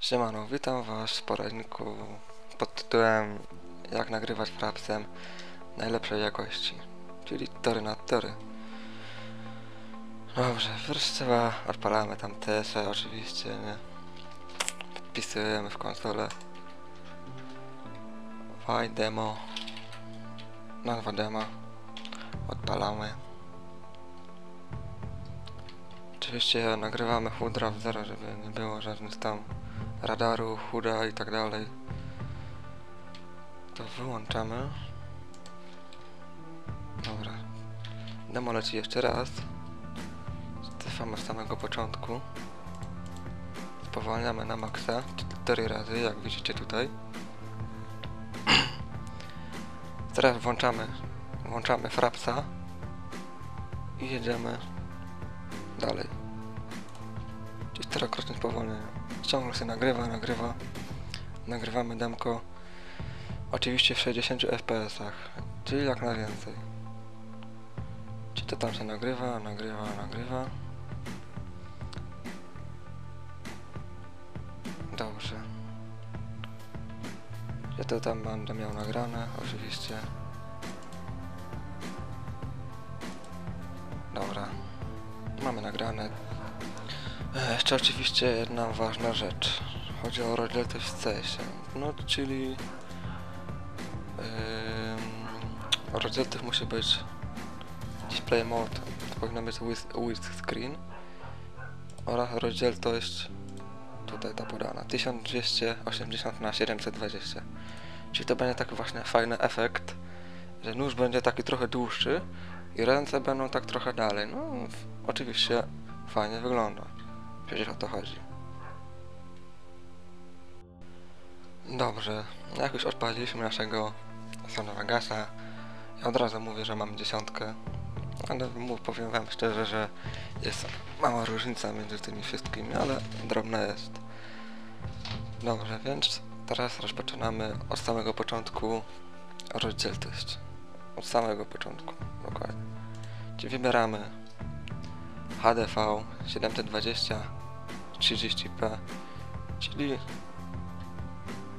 Siemano, witam was w poradniku pod tytułem Jak nagrywać frapsem najlepszej jakości, czyli tory na tory. Dobrze, first trzeba odpalamy tam TSE oczywiście, nie? Wpisujemy w konsolę File demo Nazwa demo Odpalamy Oczywiście nagrywamy hudra w zero, żeby nie było żadnych tam radaru, chuda i tak dalej. To wyłączamy. Dobra. Demo leci jeszcze raz. Stefamy z samego początku. Spowalniamy na maksa 4 razy, jak widzicie tutaj. Teraz włączamy, włączamy frapsa i jedziemy dalej. Czterokrotnie spowolnienie. Ciągle się nagrywa, nagrywa. Nagrywamy demko. Oczywiście w 60 fps-ach, czyli jak najwięcej. Czy to tam się nagrywa, nagrywa, nagrywa. Dobrze. Ja to tam będę miał nagrane, oczywiście. Dobra. Mamy nagrane. Jeszcze oczywiście jedna ważna rzecz. Chodzi o w CS-ie. No, czyli... Yy, musi być display mode, to powinno być with, with screen. Oraz rozdzielczość tutaj ta podana. 1280 na 720 czyli to będzie taki właśnie fajny efekt że nóż będzie taki trochę dłuższy i ręce będą tak trochę dalej. No oczywiście fajnie wygląda przecież o to chodzi dobrze jak już odpaliliśmy naszego Sony Vegasa ja od razu mówię, że mam dziesiątkę ale powiem wam szczerze, że jest mała różnica między tymi wszystkimi, ale drobna jest. Dobrze, więc teraz rozpoczynamy od samego początku rozdzielczość. Od samego początku, dokładnie. Czyli wybieramy HDV 720 30p, czyli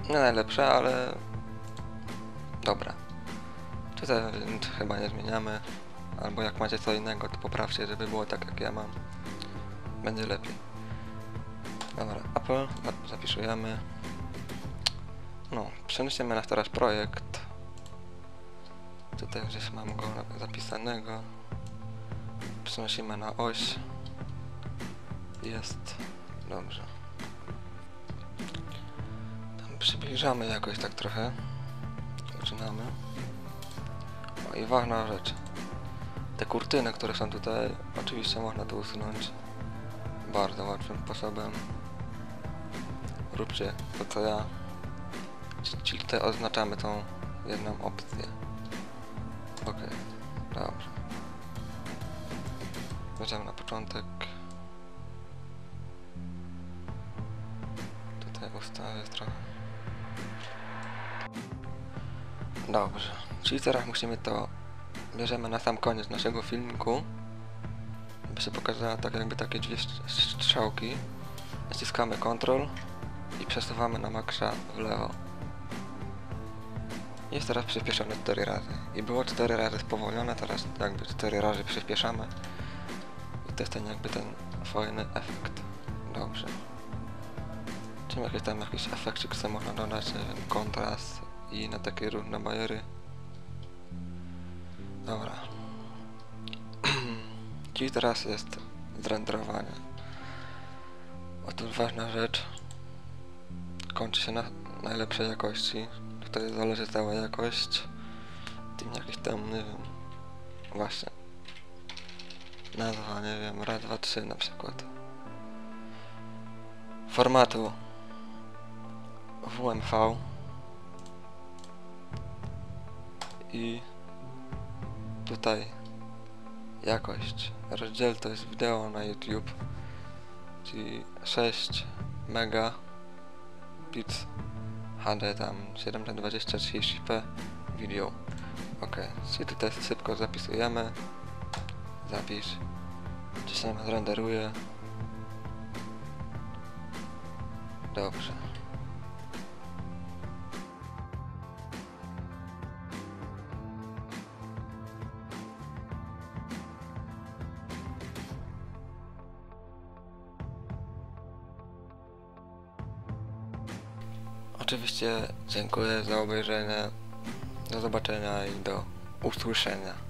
nie najlepsze, ale dobra. Tutaj chyba nie zmieniamy. Albo jak macie co innego, to poprawcie, żeby było tak jak ja mam. Będzie lepiej. Dobra, Apple zap- zapisujemy. No, przeniesiemy na teraz projekt. Tutaj gdzieś mam go zapisanego. Przenosimy na oś. Jest. Dobrze. Tam przybliżamy jakoś tak trochę. Zaczynamy. O i ważna rzecz. Te kurtyny, które są tutaj, oczywiście można to usunąć bardzo łatwym sposobem. Róbcie to co ja. Czyli tutaj oznaczamy tą jedną opcję. Ok, dobrze. Będziemy na początek. Tutaj ustawię trochę. Dobrze, czyli teraz musimy to bierzemy na sam koniec naszego filmiku by się pokazała tak jakby takie dwie strz- strzałki. Naciskamy Ctrl i przesuwamy na maksa w lewo. Jest teraz przyspieszone 4 razy. I było 4 razy spowolnione teraz jakby 4 razy przyspieszamy to jest ten jakby ten fajny efekt dobrze czym jakieś tam jakiś efekcik sobie można dodać kontrast i na takie różne bajery Dobra. Czyli teraz jest zrenderowanie. Otóż ważna rzecz. Kończy się na najlepszej jakości. Tutaj zależy cała jakość. Tym jakiś tam, nie wiem. Właśnie. Nazwa, nie wiem, raz, dwa, trzy na przykład. Formatu WMV i tutaj jakość, rozdzielczość wideo na YouTube, czyli 6 mega bits HD tam 720 30p video. Ok, czyli tutaj szybko zapisujemy, zapisz, czy się nam zrenderuje. Dobrze. Oczywiście dziękuję za obejrzenie. Do zobaczenia i do usłyszenia.